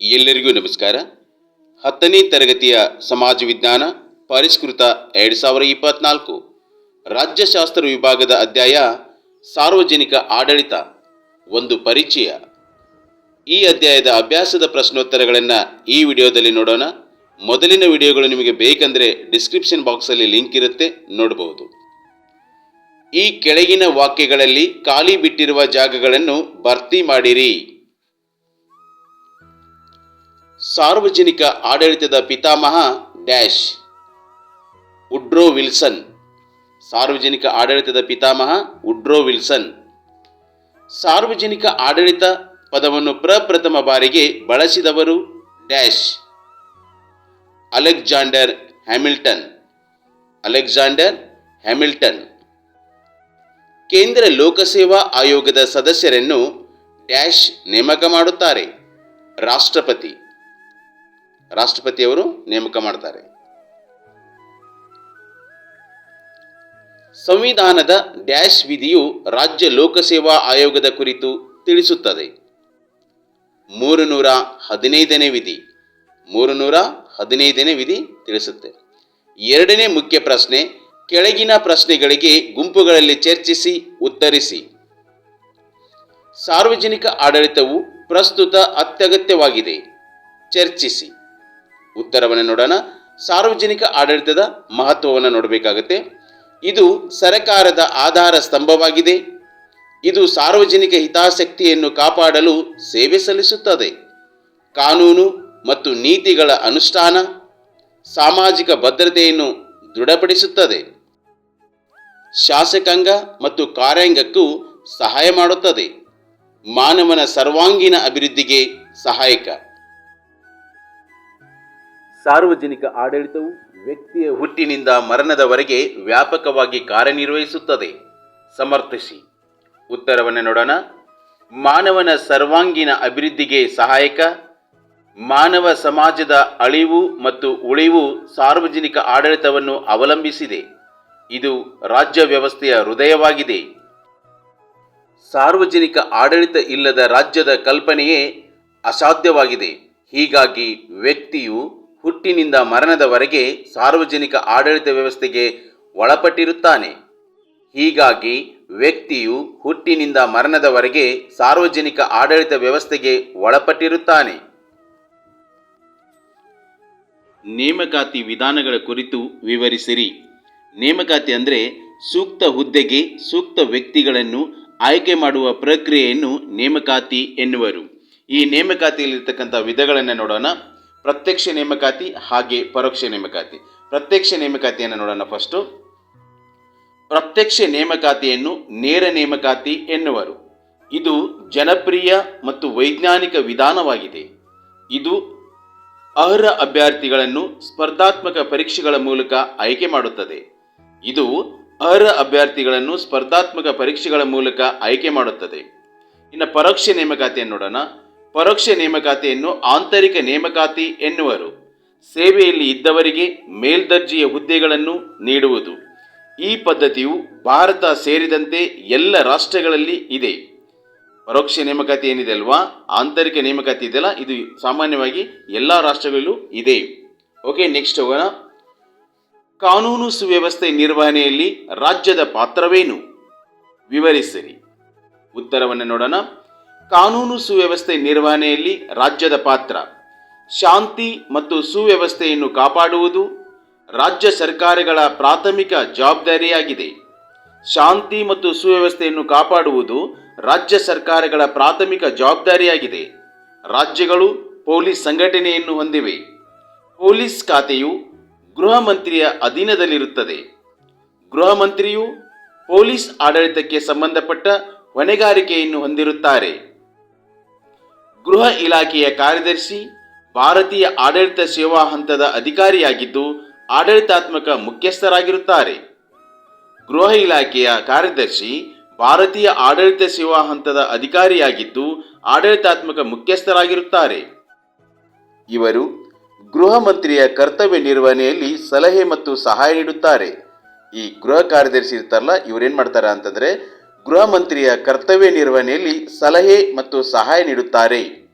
ಎಲ್ಲರಿಗೂ ನಮಸ್ಕಾರ. ಹತ್ತನೇ ತರಗತಿಯ ಸಮಾಜ ವಿಜ್ಞಾನ ಪರಿಷ್ಕೃತ ಎರಡು ಸಾವಿರ ಇಪ್ಪತ್ನಾಲ್ಕು. ರಾಜ್ಯಶಾಸ್ತ್ರ ವಿಭಾಗದ ಅಧ್ಯಾಯ ಸಾರ್ವಜನಿಕ ಆಡಳಿತ. ಒಂದು ಪರಿಚಯ. ಈ ಅಧ್ಯಾಯದ ಅಭ್ಯಾಸದ ಪ್ರಶ್ನೋತ್ತರಗಳನ್ನು ಈ ವಿಡಿಯೋದಲ್ಲಿ ನೋಡೋಣ. ಮೊದಲಿನ ವಿಡಿಯೋಗಳು ನಿಮಗೆ ಬೇಕಂದರೆ ಡಿಸ್ಕ್ರಿಪ್ಷನ್ ಬಾಕ್ಸಲ್ಲಿ ಲಿಂಕ್ ಇರುತ್ತೆ ನೋಡಬಹುದು ಈ ಕೆಳಗಿನ ವಾಕ್ಯಗಳಲ್ಲಿ ಖಾಲಿ ಬಿಟ್ಟಿರುವ ಜಾಗಗಳನ್ನು ಭರ್ತಿ ಮಾಡಿರಿ. ಸಾರ್ವಜನಿಕ ಆಡಳಿತದ ಪಿತಾಮಹ ಡ್ಯಾಶ್. ಉಡ್ರೋ ವಿಲ್ಸನ್. ಸಾರ್ವಜನಿಕ ಆಡಳಿತದ ಪಿತಾಮಹ ಉಡ್ರೋ ವಿಲ್ಸನ್. ಸಾರ್ವಜನಿಕ ಆಡಳಿತ ಪದವನ್ನು ಪ್ರಪ್ರಥಮ ಬಾರಿಗೆ ಬಳಸಿದವರು dash. Alexander Hamilton. Alexander Hamilton. ಕೇಂದ್ರ ಲೋಕಸೇವಾ ಆಯೋಗದ ಸದಸ್ಯರನ್ನು ಡ್ಯಾಶ್ ನೇಮಕ ಮಾಡುತ್ತಾರೆ. ರಾಷ್ಟ್ರಪತಿ. ರಾಷ್ಟ್ರಪತಿಯವರು ನೇಮಕ ಮಾಡ್ತಾರೆ. ಸಂವಿಧಾನದ ಡ್ಯಾಶ್ ವಿಧಿಯು ರಾಜ್ಯ ಲೋಕಸೇವಾ ಆಯೋಗದ ಕುರಿತು ತಿಳಿಸುತ್ತದೆ. ಮೂರು ನೂರ ಹದಿನೈದನೇ ವಿಧಿ ಮೂರು ನೂರ ಹದಿನೈದನೇ ವಿಧಿ ತಿಳಿಸುತ್ತೆ. ಎರಡನೇ ಮುಖ್ಯ ಪ್ರಶ್ನೆ, ಕೆಳಗಿನ ಪ್ರಶ್ನೆಗಳಿಗೆ ಗುಂಪುಗಳಲ್ಲಿ ಚರ್ಚಿಸಿ, ಉತ್ತರಿಸಿ. ಸಾರ್ವಜನಿಕ ಆಡಳಿತವು ಪ್ರಸ್ತುತ ಅತ್ಯಗತ್ಯವಾಗಿದೆ. ಚರ್ಚಿಸಿ. ಉತ್ತರವನ್ನು ನೋಡೋಣ. ಸಾರ್ವಜನಿಕ ಆಡಳಿತದ ಮಹತ್ವವನ್ನು ನೋಡಬೇಕಾಗುತ್ತೆ. ಇದು ಸರಕಾರದ ಆಧಾರ ಸ್ತಂಭವಾಗಿದೆ. ಇದು ಸಾರ್ವಜನಿಕ ಹಿತಾಸಕ್ತಿಯನ್ನು ಕಾಪಾಡಲು ಸೇವೆ ಸಲ್ಲಿಸುತ್ತದೆ. ಕಾನೂನು ಮತ್ತು ನೀತಿಗಳ ಅನುಷ್ಠಾನ ಸಾಮಾಜಿಕ ಭದ್ರತೆಯನ್ನು ದೃಢಪಡಿಸುತ್ತದೆ. ಶಾಸಕಾಂಗ ಮತ್ತು ಕಾರ್ಯಾಂಗಕ್ಕೂ ಸಹಾಯ ಮಾಡುತ್ತದೆ. ಮಾನವನ ಸರ್ವಾಂಗೀಣ ಅಭಿವೃದ್ಧಿಗೆ ಸಹಾಯಕ. ಸಾರ್ವಜನಿಕ ಆಡಳಿತವು ವ್ಯಕ್ತಿಯ ಹುಟ್ಟಿನಿಂದ ಮರಣದವರೆಗೆ ವ್ಯಾಪಕವಾಗಿ ಕಾರ್ಯನಿರ್ವಹಿಸುತ್ತದೆ. ಸಮರ್ಥಿಸಿ. ಉತ್ತರವನ್ನು ನೋಡೋಣ. ಮಾನವನ ಸರ್ವಾಂಗೀಣ ಅಭಿವೃದ್ಧಿಗೆ ಸಹಾಯಕ. ಮಾನವ ಸಮಾಜದ ಅಳಿವು ಮತ್ತು ಉಳಿವು ಸಾರ್ವಜನಿಕ ಆಡಳಿತವನ್ನು ಅವಲಂಬಿಸಿದೆ. ಇದು ರಾಜ್ಯ ವ್ಯವಸ್ಥೆಯ ಹೃದಯವಾಗಿದೆ. ಸಾರ್ವಜನಿಕ ಆಡಳಿತ ಇಲ್ಲದ ರಾಜ್ಯದ ಕಲ್ಪನೆಯೇ ಅಸಾಧ್ಯವಾಗಿದೆ. ಹೀಗಾಗಿ ವ್ಯಕ್ತಿಯು ಹುಟ್ಟಿನಿಂದ ಮರಣದವರೆಗೆ ಸಾರ್ವಜನಿಕ ಆಡಳಿತ ವ್ಯವಸ್ಥೆಗೆ ಒಳಪಟ್ಟಿರುತ್ತಾನೆ. ಹೀಗಾಗಿ ವ್ಯಕ್ತಿಯು ಹುಟ್ಟಿನಿಂದ ಮರಣದವರೆಗೆ ಸಾರ್ವಜನಿಕ ಆಡಳಿತ ವ್ಯವಸ್ಥೆಗೆ ಒಳಪಟ್ಟಿರುತ್ತಾನೆ. ನೇಮಕಾತಿ ವಿಧಾನಗಳ ಕುರಿತು ವಿವರಿಸಿರಿ. ನೇಮಕಾತಿ ಅಂದರೆ ಸೂಕ್ತ ಹುದ್ದೆಗೆ ಸೂಕ್ತ ವ್ಯಕ್ತಿಗಳನ್ನು ಆಯ್ಕೆ ಮಾಡುವ ಪ್ರಕ್ರಿಯೆಯನ್ನು ನೇಮಕಾತಿ ಎನ್ನುವರು. ಈ ನೇಮಕಾತಿಯಲ್ಲಿರ್ತಕ್ಕಂಥ ವಿಧಗಳನ್ನು ನೋಡೋಣ. ಪ್ರತ್ಯಕ್ಷ ನೇಮಕಾತಿ ಹಾಗೆ ಪರೋಕ್ಷ ನೇಮಕಾತಿ. ಪ್ರತ್ಯಕ್ಷ ನೇಮಕಾತಿಯನ್ನು ನೋಡೋಣ ಫಸ್ಟು ಪ್ರತ್ಯಕ್ಷ ನೇಮಕಾತಿಯನ್ನು ನೇರ ನೇಮಕಾತಿ ಎನ್ನುವರು. ಇದು ಜನಪ್ರಿಯ ಮತ್ತು ವೈಜ್ಞಾನಿಕ ವಿಧಾನವಾಗಿದೆ. ಇದು ಅರ್ಹ ಅಭ್ಯರ್ಥಿಗಳನ್ನು ಸ್ಪರ್ಧಾತ್ಮಕ ಪರೀಕ್ಷೆಗಳ ಮೂಲಕ ಆಯ್ಕೆ ಮಾಡುತ್ತದೆ. ಇದು ಅರ್ಹ ಅಭ್ಯರ್ಥಿಗಳನ್ನು ಸ್ಪರ್ಧಾತ್ಮಕ ಪರೀಕ್ಷೆಗಳ ಮೂಲಕ ಆಯ್ಕೆ ಮಾಡುತ್ತದೆ. ಇನ್ನು ಪರೋಕ್ಷ ನೇಮಕಾತಿಯನ್ನು ನೋಡೋಣ. ಪರೋಕ್ಷ ನೇಮಕಾತಿಯನ್ನು ಆಂತರಿಕ ನೇಮಕಾತಿ ಎನ್ನುವರು. ಸೇವೆಯಲ್ಲಿ ಇದ್ದವರಿಗೆ ಮೇಲ್ದರ್ಜೆಯ ಹುದ್ದೆಗಳನ್ನು ನೀಡುವುದು. ಈ ಪದ್ಧತಿಯು ಭಾರತ ಸೇರಿದಂತೆ ಎಲ್ಲ ರಾಷ್ಟ್ರಗಳಲ್ಲಿ ಇದೆ. ಪರೋಕ್ಷ ನೇಮಕಾತಿ ಏನಿದೆ ಅಲ್ವಾ? ಆಂತರಿಕ ನೇಮಕಾತಿ ಇದೆಯಲ್ಲ ಇದು ಸಾಮಾನ್ಯವಾಗಿ ಎಲ್ಲ ರಾಷ್ಟ್ರಗಳಲ್ಲೂ ಇದೆ. ಓಕೆ, ನೆಕ್ಸ್ಟ್ ಹೋಗೋಣ. ಕಾನೂನು ಸುವ್ಯವಸ್ಥೆ ನಿರ್ವಹಣೆಯಲ್ಲಿ ರಾಜ್ಯದ ಪಾತ್ರವೇನು? ವಿವರಿಸಿರಿ. ಉತ್ತರವನ್ನು ನೋಡೋಣ. ಕಾನೂನು ಸುವ್ಯವಸ್ಥೆ ನಿರ್ವಹಣೆಯಲ್ಲಿ ರಾಜ್ಯದ ಪಾತ್ರ. ಶಾಂತಿ ಮತ್ತು ಸುವ್ಯವಸ್ಥೆಯನ್ನು ಕಾಪಾಡುವುದು ರಾಜ್ಯ ಸರ್ಕಾರಗಳ ಪ್ರಾಥಮಿಕ ಜವಾಬ್ದಾರಿಯಾಗಿದೆ. ಶಾಂತಿ ಮತ್ತು ಸುವ್ಯವಸ್ಥೆಯನ್ನು ಕಾಪಾಡುವುದು ರಾಜ್ಯ ಸರ್ಕಾರಗಳ ಪ್ರಾಥಮಿಕ ಜವಾಬ್ದಾರಿಯಾಗಿದೆ. ರಾಜ್ಯಗಳು ಪೊಲೀಸ್ ಸಂಘಟನೆಯನ್ನು ಹೊಂದಿವೆ. ಪೊಲೀಸ್ ಖಾತೆಯು ಗೃಹ ಮಂತ್ರಿಯ ಅಧೀನದಲ್ಲಿರುತ್ತದೆ. ಗೃಹ ಮಂತ್ರಿಯು ಪೊಲೀಸ್ ಆಡಳಿತಕ್ಕೆ ಸಂಬಂಧಪಟ್ಟ ಹೊಣೆಗಾರಿಕೆಯನ್ನು ಹೊಂದಿರುತ್ತಾರೆ. ಗೃಹ ಇಲಾಖೆಯ ಕಾರ್ಯದರ್ಶಿ, ಭಾರತೀಯ ಆಡಳಿತ ಸೇವಾ ಹಂತದ ಅಧಿಕಾರಿಯಾಗಿದ್ದು ಆಡಳಿತಾತ್ಮಕ ಮುಖ್ಯಸ್ಥರಾಗಿರುತ್ತಾರೆ. ಗೃಹ ಇಲಾಖೆಯ ಕಾರ್ಯದರ್ಶಿ, ಭಾರತೀಯ ಆಡಳಿತ ಸೇವಾ ಹಂತದ ಅಧಿಕಾರಿಯಾಗಿದ್ದು ಆಡಳಿತಾತ್ಮಕ ಮುಖ್ಯಸ್ಥರಾಗಿರುತ್ತಾರೆ. ಇವರು ಗೃಹ ಮಂತ್ರಿಯ ಕರ್ತವ್ಯ ನಿರ್ವಹಣೆಯಲ್ಲಿ ಸಲಹೆ ಮತ್ತು ಸಹಾಯ ನೀಡುತ್ತಾರೆ. ಈ ಗೃಹ ಕಾರ್ಯದರ್ಶಿ ಇರ್ತಾರಲ್ಲ, ಇವರೇನ್ ಮಾಡ್ತಾರೆ ಅಂತಂದ್ರೆ ಗೃಹ ಮಂತ್ರಿಯ ಕರ್ತವ್ಯ ನಿರ್ವಹಣೆಯಲ್ಲಿ ಸಲಹೆ ಮತ್ತು ಸಹಾಯ ನೀಡುತ್ತಾರೆ.